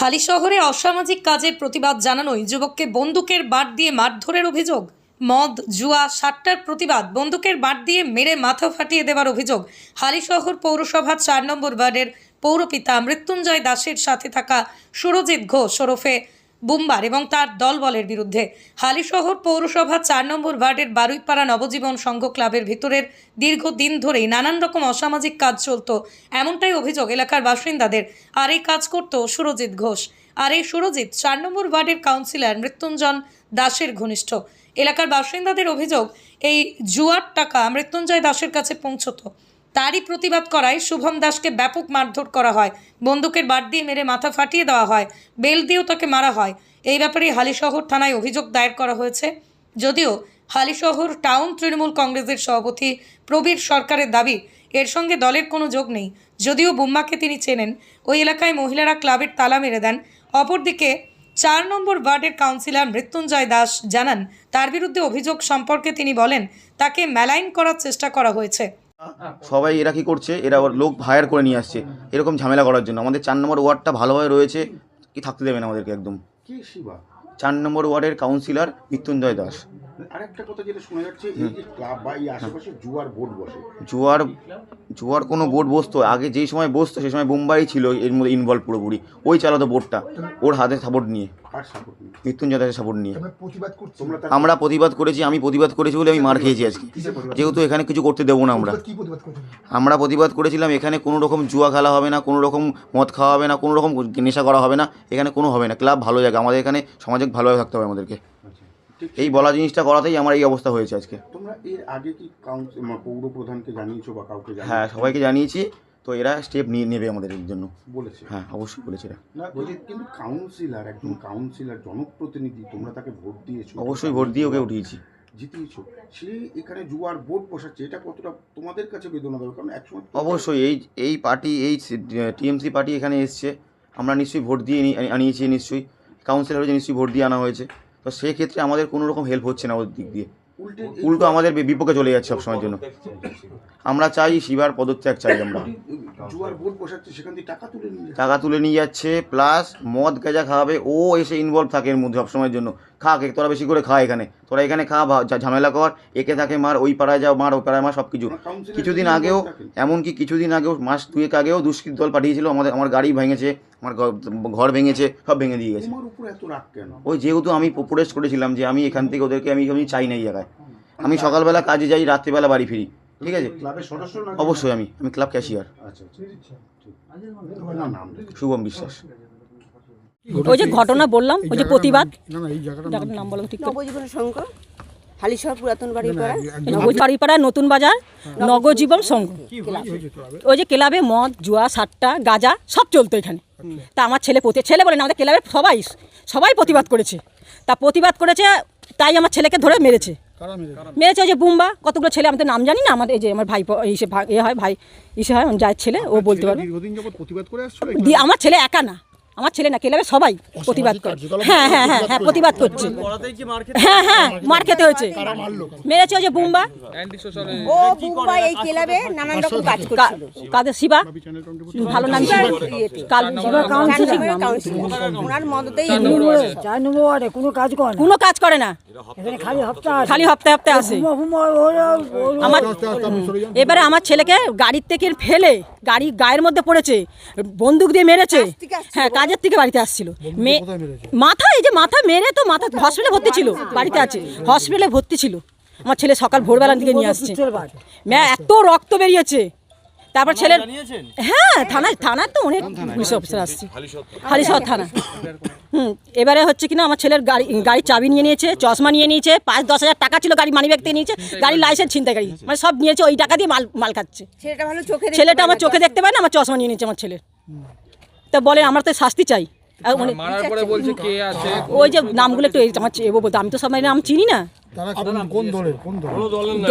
হালি শহরে অসামাজিক কাজের প্রতিবাদ জানানোই যুবককে বন্দুকের বাট দিয়ে মারধরের অভিযোগ। মদ, জুয়া সাতটার প্রতিবাদ, বন্দুকের বাট দিয়ে মেরে মাথা ফাটিয়ে দেওয়ার অভিযোগ। হালিশহর পৌরসভা চার নম্বর ওয়ার্ডের পৌরপিতা মৃত্যুঞ্জয় দাসের সাথে থাকা সুরজিৎ ঘোষ ওরফে বুম্বার এবং তার দলবলের বিরুদ্ধে। হালিশহর পৌরসভা চার নম্বর ওয়ার্ডের বারুইপাড়া নবজীবন সংঘ ক্লাবের ভিতরের দীর্ঘদিন ধরেই নানান রকম অসামাজিক কাজ চলত। এমনটাই অভিযোগ এলাকার বাসিন্দাদের। আর এই কাজ করত সুরজিৎ ঘোষ। আর এই সুরজিৎ চার নম্বর ওয়ার্ডের কাউন্সিলর মৃত্যুঞ্জন দাসের ঘনিষ্ঠ। এলাকার বাসিন্দাদের অভিযোগ, এই জুয়ার টাকা মৃত্যুঞ্জয় দাসের কাছে পৌঁছতো। তারই প্রতিবাদ করায় শুভম দাসকে ব্যাপক মারধর করা হয়। বন্দুকের বাট দিয়ে মেরে মাথা ফাটিয়ে দেওয়া হয়। বেল দিয়েও তাকে মারা হয়। এই ব্যাপারে হালিশহর থানায় অভিযোগ দায়ের করা হয়েছে। যদিও হালিশহর টাউন তৃণমূল কংগ্রেসের সভাপতি প্রবীর সরকারের দাবি, এর সঙ্গে দলের কোনো যোগ নেই। যদিও বুম্মাকে তিনি চেনেন, ওই এলাকায় মহিলারা ক্লাবের তালা মেরে দেন। অপরদিকে চার নম্বর ওয়ার্ডের কাউন্সিলর মৃত্যুঞ্জয় দাস জানান, তার বিরুদ্ধে অভিযোগ সম্পর্কে তিনি বলেন, তাকে মেলাইন করার চেষ্টা করা হয়েছে। সবাই এরা কি করছে? এরা লোক হায়ার করে নিয়ে আসছে। এরকম ঝামেলা করার জন্য। আমাদের চার নম্বর ওয়ার্ডটা ভালোভাবে রয়েছে। কি থাকতে দেবেন আমাদেরকে একদম? চার নম্বর ওয়ার্ডের কাউন্সিলর মৃত্যুঞ্জয় দাস। আরেকটা কথা যেটা শোনা যাচ্ছে এই যে ক্লাব বা এই আশেপাশে জুয়ার বোর্ড বসে। জুয়ার জুয়ার কোনো বোর্ড বসতো? আগে যেই সময় বসতো সেই সময় মুম্বাই ছিল এর মধ্যে ইনভলভ পুরোপুরি। ওই চালাতো বোর্ডটা ওর হাতে সাপোর্ট নিয়ে। আর সাপোর্ট মৃত্যুঞ্জয় দাসের সাপোর্ট নিয়ে। আমরা প্রতিবাদ করেছি আমি প্রতিবাদ করেছি বলে আমি মার খেয়েছি আজকে। যেহেতু এখানে কিছু করতে দেবো না আমরা। প্রতিবাদ কি প্রতিবাদ করছ? আমরা প্রতিবাদ করেছিলাম এখানে কোনো রকম জুয়া খেলা হবে না কোনো রকম মদ খাওয়া হবে না কোনো রকম নেশা করা হবে না এখানে কোনো হবে না। ক্লাব ভালো জায়গা আমাদের এখানে সমাজে ভালোভাবে থাকতে হবে আমাদেরকে। আচ্ছা, এই বলা জিনিসটা করাতেই আমার এই অবস্থা হয়েছে আজকে। তোমরা এর আগে কি কাউন্সিল পৌর প্রধানকে জানিয়েছো বা কাউকে হ্যাঁ সবাইকে জানিয়েছি। তো এরা স্টেপ নিয়ে নেবে আমাদের এর জন্য। বলেছে। হ্যাঁ অবশ্যই বলেছে এরা। না বলছি কিন্তু কাউন্সিলর একজন কাউন্সিলর জনপ্রতিনিধি তোমরা তাকে ভোট দিয়েছ। অবশ্যই ভোট দিয়ে ওকে উঠিয়েছি। জিতিয়েছো। সে এখানে জুয়ার বোর্ড বসাচ্ছে এটা কতটা তোমাদের কাছে বেদনা দেবে? কারণ একসময় অবশ্যই এই এই পার্টি এই টিএমসি পার্টি এখানে এসছে। আমরা নিশ্চয়ই ভোট দিয়ে আনিয়েছি নিশ্চয়ই। কাউন্সিলর হয়েছে নিশ্চয়ই ভোট দিয়ে আনা হয়েছে। তো সেক্ষেত্রে আমাদের কোনো রকম হেল্প হচ্ছে না ওর দিক দিয়ে। উল্টে আমাদের বিপক্ষে চলে যাচ্ছে সবসময়ের জন্য। আমরা চাই শিবার পদত্যাগ চাই আমরা। টাকা তুলে নিয়ে যাচ্ছে। প্লাস মদ গাঁজা খাওয়াবে ও এসে ইনভলভ থাকে এর মধ্যে সবসময়ের জন্য। খা কে তোরা বেশি করে খা এখানে। তোরা এখানে খা ঝামেলা কর একে থাকে মার ওই পাড়ায় যাও মার ওই পাড়ায় মার সব কিছু কিছুদিন আগেও। এমনকি কিছুদিন আগেও মাস দুয়েক আগেও দুষ্কৃত দল পাঠিয়েছিল আমাদের আমার গাড়ি ভেঙেছে। আমার ঘর- ঘর ভেঙেছে সব ভেঙে দিয়ে গেছে। তোমার উপর এত রাগ কেন? ওই যেহেতু আমি প্রোটেস্ট করেছিলাম যে আমি এখান থেকে ওদেরকে আমি আমি চাই না এই জায়গায়। আমি সকালবেলা কাজে যাই রাত্রিবেলা বাড়ি ফিরি ঠিক আছে? অবশ্যই আমি আমি ক্লাব ক্যাশিয়ার আচ্ছা আচ্ছা। শুভম বিশ্বাস। ওই যে ঘটনা বললাম ওই যে প্রতিবাদ। না না এই জায়গাটা জায়গাটার নাম বলো ঠিক। নবজীবন হালিশহর পুরাতন বাড়ির পাড়া নগর বাড়িপাড়া নতুন বাজার নগজীবন সংঘ। ওই যে ক্লাবে মদ জুয়া সাতটা গাজা সব চলতো এখানে। তা আমার ছেলে প্রতি ছেলে বলে না আমাদের ক্লাবের সবাই সবাই প্রতিবাদ করেছে। তা প্রতিবাদ করেছে তাই আমার ছেলেকে ধরে মেরেছে। মেরেছে? ওই যে বুম্বা কতগুলো ছেলে আমাদের নাম জানি না আমাদের এই যে আমার ভাই ইসে ভাই এ হয় ভাই ইসে হয় যায় ছেলে ও বলতে পারবে দীর্ঘদিন যাবত প্রতিবাদ করে আসছো দিয়ে আমার ছেলে একা না। আমার ছেলে না ক্লাবে সবাই প্রতিবাদ করে। হ্যাঁ হ্যাঁ হ্যাঁ হ্যাঁ প্রতিবাদ করছে। হ্যাঁ হ্যাঁ মার খেতে হয়েছে। মেরেছে ওই যে বুম্বা। ও বুম্বা এই ক্লাবে নানান রকম কাজ করছিল। কাদের শিবা? ভালো নাম কাল শিবা। চার কাউন্সিলর ওনার মদতেই কোনো কাজ করে না। কোনো কাজ করে না। খালি হপ্তাহ হপ্তাহে আসে আমার এবারে আমার ছেলেকে গাড়ির থেকে ফেলে গাড়ি গায়ের মধ্যে পড়েছে বন্দুক দিয়ে মেরেছে। হ্যাঁ আসছিল। কাজের থেকে বাড়িতে আসছিল। মাথা এই যে মাথা মেরে তো মাথা হসপিটালে ভর্তি ছিল বাড়িতে আছে। হসপিটালে ভর্তি ছিল। আমার ছেলে সকাল ভোরবেলার দিকে নিয়ে আসছে। ম্যা এত রক্ত বেরিয়েছে। তারপর ছেলের হ্যাঁ থানায় থানার তো অনেক পুলিশ অফিসার আসছে। হালিশহর থানা। হুম এবারে হচ্ছে কিনা আমার ছেলের গাড়ি গাড়ির চাবি নিয়ে নিয়েছে চশমা নিয়ে নিয়েছে পাঁচ দশ হাজার টাকা ছিল গাড়ি মানিব্যাগ থেকে নিয়েছে গাড়ির লাইসেন্স ছিনতাই গাড়ি। মানে সব নিয়েছে ওই টাকা দিয়ে মাল মাল খাচ্ছে। ছেলেটা ভালো চোখে ছেলেটা আমার চোখে দেখতে পায় না আমার চশমা নিয়ে নিয়েছে আমার ছেলের তা বলে আমার তো শাস্তি চাই। আর মারার পরে বলছে কে আছে ওই যে নামগুলো একটু আমার বলতে আমি তো সবাই নাম চিনি না। তারা কোন কোন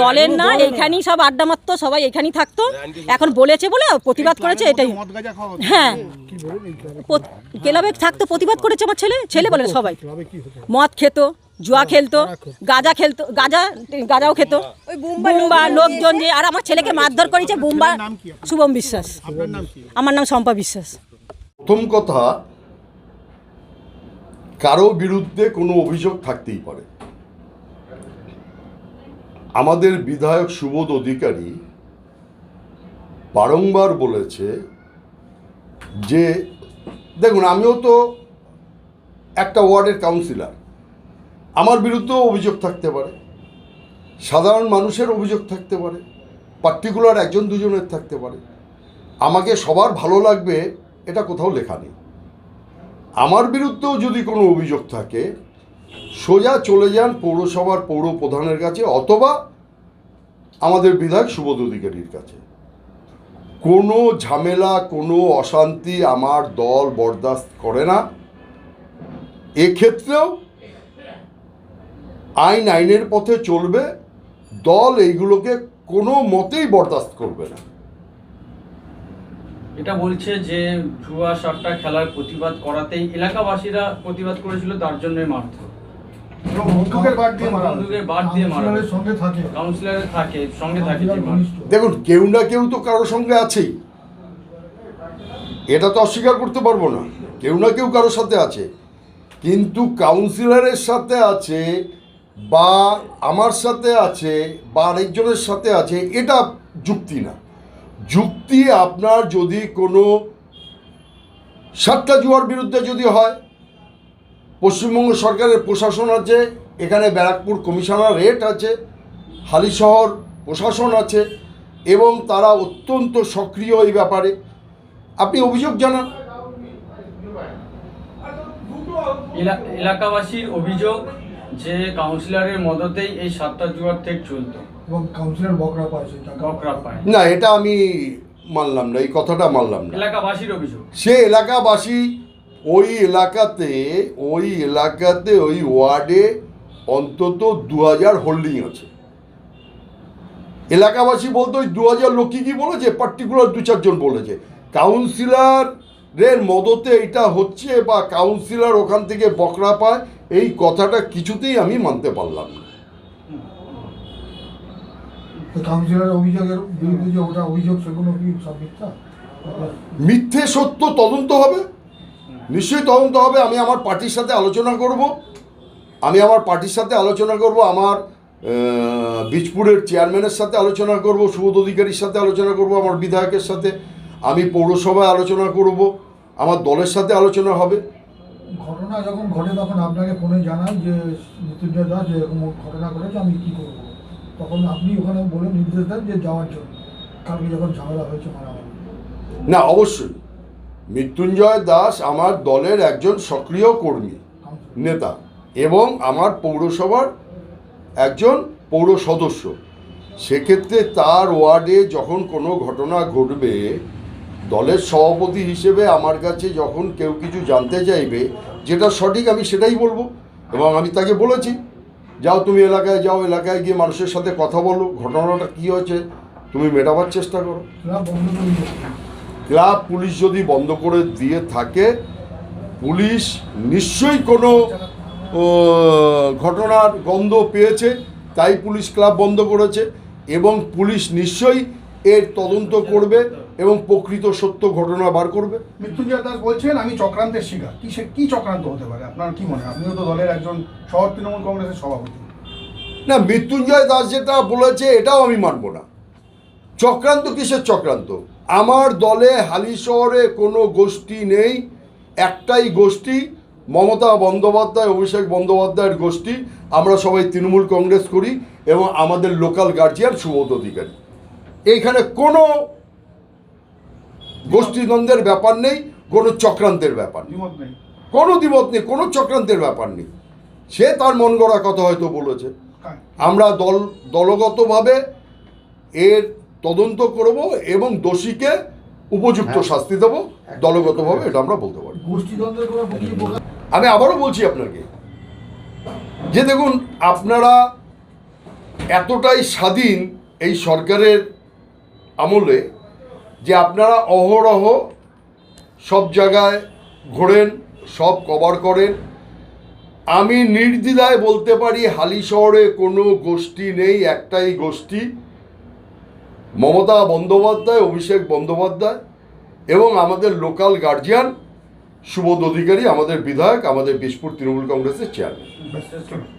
দলের না এইখানেই সব আড্ডা মারতো সবাই এখানেই থাকতো। এখন বলেছে বলে প্রতিবাদ করেছে এটাই। হ্যাঁ। ক্লাবে? থাকতো প্রতিবাদ করেছে আমার ছেলে। ছেলে বলে সবাই। ক্লাবে কি হতো? মদ খেত জুয়া খেলতো গাজা খেলতো গাজা গাজাও খেত। ওই বুম্বা লোকজন যে আর আমার ছেলেকে মারধর করেছে বুম্বা শুভম বিশ্বাস। আপনার নাম কি? আমার নাম শম্পা বিশ্বাস। প্রথম কথা, কারও বিরুদ্ধে কোনো অভিযোগ থাকতেই পারে। আমাদের বিধায়ক সুবোধ অধিকারী বারংবার বলেছে যে, দেখুন, আমিও তো একটা ওয়ার্ডের কাউন্সিলার, আমার বিরুদ্ধেও অভিযোগ থাকতে পারে। সাধারণ মানুষের অভিযোগ থাকতে পারে, পার্টিকুলার একজন দুজনের থাকতে পারে। আমাকে সবার ভালো লাগবে এটা কোথাও লেখা নেই। আমার বিরুদ্ধেও যদি কোনো অভিযোগ থাকে, সোজা চলে যান পৌরসভার পৌর প্রধানের কাছে অথবা আমাদের বিধায়ক সুবোধ অধিকারীর কাছে। কোনো ঝামেলা, কোনো অশান্তি আমার দল বরদাস্ত করে না। এক্ষেত্রেও আইন আইনের পথে চলবে, দল এইগুলোকে কোনো মতেই বরদাস্ত করবে না। এটা বলছে যে জুয়া সাতটা খেলার প্রতিবাদ করাতেই এলাকাবাসীরা প্রতিবাদ করেছিল তার জন্যই মারধর। এবং বন্দুকের দিয়ে মারা হলো। দিয়ে মারা সঙ্গে থাকে। কাউন্সিলরের থাকে সঙ্গে থাকে যে কাউন্সিলর মার- ঘনিষ্ঠ। দেখুন কেউ না কেউ তো কারোর সঙ্গে আছেই। এটা তো অস্বীকার করতে পারব না। কেউ না কেউ কারোর সাথে আছে। কিন্তু কাউন্সিলরের সাথে আছে বা আমার সাথে আছে বা আরেকজনের সাথে আছে এটা যুক্তি না। যুক্তি আপনার যদি কোনো সাতটা জুয়ার বিরুদ্ধে যদি হয়, পশ্চিমবঙ্গ সরকারের প্রশাসন আছে, এখানে ব্যারাকপুর কমিশনার রেট আছে, হালিশহর প্রশাসন আছে, এবং তারা অত্যন্ত সক্রিয় এই ব্যাপারে। আপনি অভিযোগ জানান। এলাকাবাসীর অভিযোগ যে কাউন্সিলরের মদতেই এই সাতটা জুয়ার থেকে চলতো। এবং কাউন্সিলর বকরা পায় বকরা পায়। না এটা আমি মানলাম না এই কথাটা মানলাম না। এলাকাবাসীর অভিযোগ। সে এলাকাবাসী ওই এলাকাতে ওই এলাকাতে ওই ওয়ার্ডে অন্তত দু হাজার হোল্ডিং আছে। এলাকাবাসী বলতে ওই দু হাজার লোক কি কি বলেছে? পার্টিকুলার দু চারজন বলেছে। কাউন্সিলরের মদতে এটা হচ্ছে বা কাউন্সিলর ওখান থেকে বকরা পায় এই কথাটা কিছুতেই আমি মানতে পারলাম না। তো কাউন্সিলরের অভিযোগের বিরুদ্ধে যে ওটা অভিযোগ সেগুলো কি সব মিথ্যা? মিথ্যে সত্য তদন্ত হবে। নিশ্চয়ই তদন্ত হবে। আমি আমার পার্টির সাথে আলোচনা করব। আমি আমার পার্টির সাথে আলোচনা করব। আমার বীজপুরের চেয়ারম্যানের সাথে আলোচনা করব। সুবোধ অধিকারীর সাথে আলোচনা করব। আমার বিধায়কের সাথে আমি পৌরসভায় আলোচনা করব। আমার দলের সাথে আলোচনা হবে। ঘটনা যখন ঘটে তখন আপনাকে ফোনে জানাই যে মৃত্যুঞ্জয় দাস যে এরকম ঘটনা ঘটেছে আমি কী করব? তখন আপনি ওখানে বলে নির্দেশ দেন যে যাওয়ার জন্য। কালকে যখন ঝামেলা হয়েছে মারামারি না অবশ্যই। মৃত্যুঞ্জয় দাস আমার দলের একজন সক্রিয় কর্মী নেতা এবং আমার পৌরসভার একজন পৌর সদস্য। সেক্ষেত্রে তার ওয়ার্ডে যখন কোনো ঘটনা ঘটবে দলের সভাপতি হিসেবে আমার কাছে যখন কেউ কিছু জানতে চাইবে যেটা সঠিক আমি সেটাই বলব এবং আমি তাকে বলেছি। যাও তুমি এলাকায় যাও এলাকায় গিয়ে মানুষের সাথে কথা বলো ঘটনাটা কী হয়েছে তুমি মেটাবার চেষ্টা করো। ক্লাব পুলিশ যদি বন্ধ করে দিয়ে থাকে পুলিশ নিশ্চয়ই কোনো ঘটনার গন্ধ পেয়েছে তাই পুলিশ ক্লাব বন্ধ করেছে এবং পুলিশ নিশ্চয়ই এর তদন্ত করবে। এবং প্রকৃত সত্য ঘটনা বার করবে? মৃত্যুঞ্জয় দাস বলছেন আমি চক্রান্তের শিকার। কি সে কি চক্রান্ত হতে পারে? আপনার কি মনে আপনিও তো দলের একজন শহর তৃণমূল কংগ্রেসের সভাপতি। না মৃত্যুঞ্জয় দাস যেটা বলেছে এটাও আমি মানব না। চক্রান্ত কিসের চক্রান্ত? আমার দলে হালি শহরে কোনো গোষ্ঠী নেই একটাই গোষ্ঠী মমতা বন্দ্যোপাধ্যায় অভিষেক বন্দ্যোপাধ্যায়ের গোষ্ঠী। আমরা সবাই তৃণমূল কংগ্রেস করি এবং আমাদের লোকাল গার্জিয়ান সুবোধ অধিকারী। এইখানে কোনো গোষ্ঠীদ্বন্দ্বের ব্যাপার নেই কোনো চক্রান্তের ব্যাপার নেই। কোনো দ্বিমত নেই কোনো চক্রান্তের ব্যাপার নেই। সে তার মন গড়া কথা হয়তো বলেছে। আমরা দল দলগতভাবে এর তদন্ত করব এবং দোষীকে উপযুক্ত শাস্তি দেব দলগতভাবে এটা আমরা বলতে পারি। আমি আবারও বলছি আপনাকে যে দেখুন আপনারা এতটাই স্বাধীন এই সরকারের আমলে যে আপনারা অহরহ সব জায়গায় ঘোরেন, সব কভার করেন। আমি নির্দ্বিধায় বলতে পারি, হালি শহরে কোনো গোষ্ঠী নেই, একটাই গোষ্ঠী। মমতা বন্দ্যোপাধ্যায়, অভিষেক বন্দ্যোপাধ্যায় এবং আমাদের লোকাল গার্জিয়ান, সুবোধ অধিকারী, আমাদের বিধায়ক, আমাদের বিশপুর তৃণমূল কংগ্রেসের চেয়ারম্যান।